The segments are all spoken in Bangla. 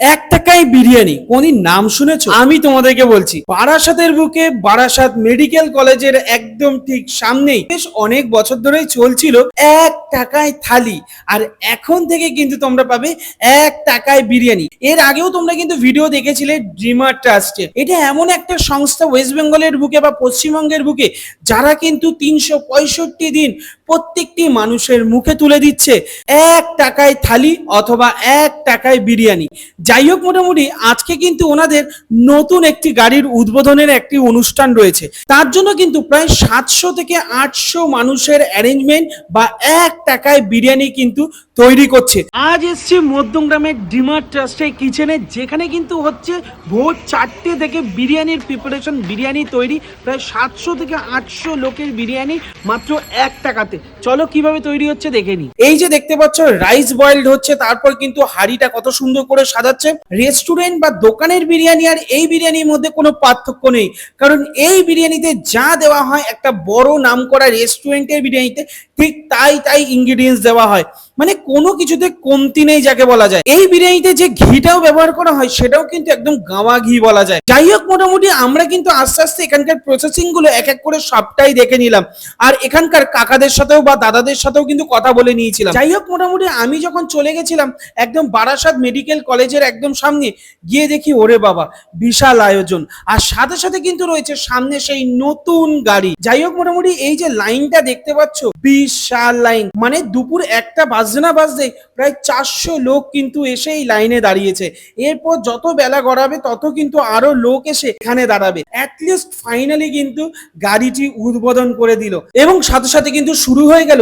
এক টাকায় বিরিয়ানি কোনদিন নাম শুনেছো? আমি তোমাদেরকে বলছি, বারাসাতের বুকে বারাসাত মেডিকেল কলেজের একদম ঠিক সামনেই বেশ অনেক বছর ধরেই চলছিল এক টাকায় থালি, আর এখন থেকে কিন্তু তোমরা পাবে এক টাকায় বিরিয়ানি। এর আগেও তোমরা কিন্তু ভিডিও দেখেছিলে ড্রিমার ট্রাস্টে এটা এমন একটা সংস্থা ওয়েস্ট বেঙ্গলের বুকে বা পশ্চিমবঙ্গের বুকে, যারা কিন্তু তিনশো পঁয়ষট্টি দিন প্রত্যেকটি মানুষের মুখে তুলে দিচ্ছে এক টাকায় থালি অথবা এক টাকায় বিরিয়ানি। যাই হোক মোটামুটি আজকে কিন্তু ওনাদের নতুন একটি গাড়ির উদ্বোধনের একটি অনুষ্ঠান রয়েছে। তার জন্য কিন্তু প্রায় সাতশো থেকে আটশো মানুষের অ্যারেঞ্জমেন্ট বা এক টাকায় বিরিয়ানি কিন্তু তৈরি করছে। আজ এসছি মধ্যমগ্রামের ডিমার ট্রাস্টের কিচেনে, যেখানে কিন্তু হচ্ছে ভোর চারটে থেকে বিরিয়ানির প্রিপারেশন বিরিয়ানি তৈরি। প্রায় সাতশো থেকে আটশো লোকের বিরিয়ানি মাত্র এক টাকাতে। চলো কীভাবে তৈরি হচ্ছে দেখে নি এই যে দেখতে পাচ্ছ রাইস বয়েলড হচ্ছে, তারপর কিন্তু হাড়িটা কত সুন্দর করে সাজাচ্ছে। রেস্টুরেন্ট বা দোকানের বিরিয়ানি আর এই বিরিয়ানির মধ্যে কোনো পার্থক্য নেই। কারণ এই বিরিয়ানিতে যা দেওয়া হয়, একটা বড় নাম করা রেস্টুরেন্টের বিরিয়ানিতে ঠিক তাই তাই ইনগ্রিডিয়েন্টস দেওয়া হয়। মানে কোনো কিছুতে কমতি নেই যাকে বলা যায়। এই বিরিয়ানিতে যে ঘিটাও ব্যবহার করা হয়, সেটাও কিন্তু একদম গাওয়া ঘি বলা যায়। যাই হোক, মোটামুটি আমরা কিন্তু আস্তে আস্তে এখানকার প্রসেসিংগুলো এক এক করে সবটাই দেখে নিলাম। আর এখানকার কাকাদের সাথেও বা দাদাদের সাথেও কিন্তু কথা বলে নিয়েছিলাম। যাই হোক, মোটামুটি আমি যখন চলে গেছিলাম, একদম বারাসাত মেডিকেল কলেজের একদম সামনে, গিয়ে দেখি, ওরে বাবা, বিশাল আয়োজন। আর সাথে সাথে কিন্তু রয়েছে সামনে সেই নতুন গাড়ি। যাই হোক, মোটামুটি এই যে লাইনটা দেখতে পাচ্ছ, বিশাল লাইন মানে দুপুর একটা বাজছে না বাজতে প্রায় চারশো লোক কিন্তু এসে এই লাইনে দাঁড়িয়েছে। এরপর যত বেলা গড়াবে, তত কিন্তু আরও লোক এসে এখানে দাঁড়াবে। অ্যাটলিস্ট ফাইনালি কিন্তু গাড়িটি উদ্বোধন করে দিল। এবং সাথে সাথে কিন্তু শুরু হয়ে গেল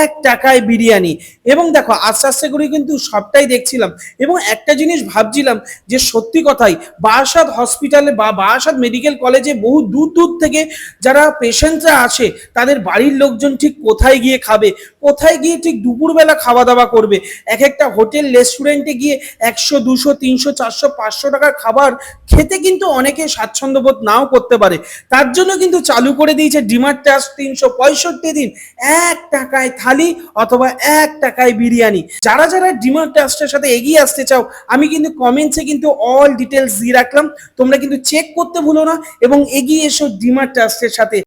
এক টাকায় বিরিয়ানি। এবং দেখো, আস্তে আস্তে করে কিন্তু সবটাই দেখছিলাম। এবং একটা জিনিস ভাবছিলাম যে সত্যি কথাই বারাসাত হসপিটালে বা বারাসাত মেডিকেল কলেজে বহু দূর দূর থেকে যারা পেশেন্টরা আসে, তাদের বাড়ির লোকজন ঠিক কোথায় গিয়ে খাবে? কোথায় গিয়ে ঠিক দুপুরবেলা খাওয়া দাওয়া করবে। এক একটা হোটেল, রেস্টুরেন্টে গিয়ে একশো, দুশো, তিনশো, চারশো, পাঁচশো টাকার খাবার খেতে কিন্তু অনেকে স্বাচ্ছন্দ্য বোধ নাও করতে পারে। তার জন্য কিন্তু চালু করে দিয়েছে ডিমার ট্যাক্স তিনশো পঁয়ষট্টি দিন, এক টাকায় থালি অথবা এক টাকায় বিরিয়ানি। যারা যারা ডিমার ট্যাক্সের সাথে এগিয়ে আসতে চাও, আমি কিন্তু কমেন্টসে কিন্তু অল ডিটেলস দিয়ে রাখলাম। তোমরা কিন্তু চেক করতে ভুলো না এবং এগিয়ে এসো ডিমার ট্যাক্সের সাথে।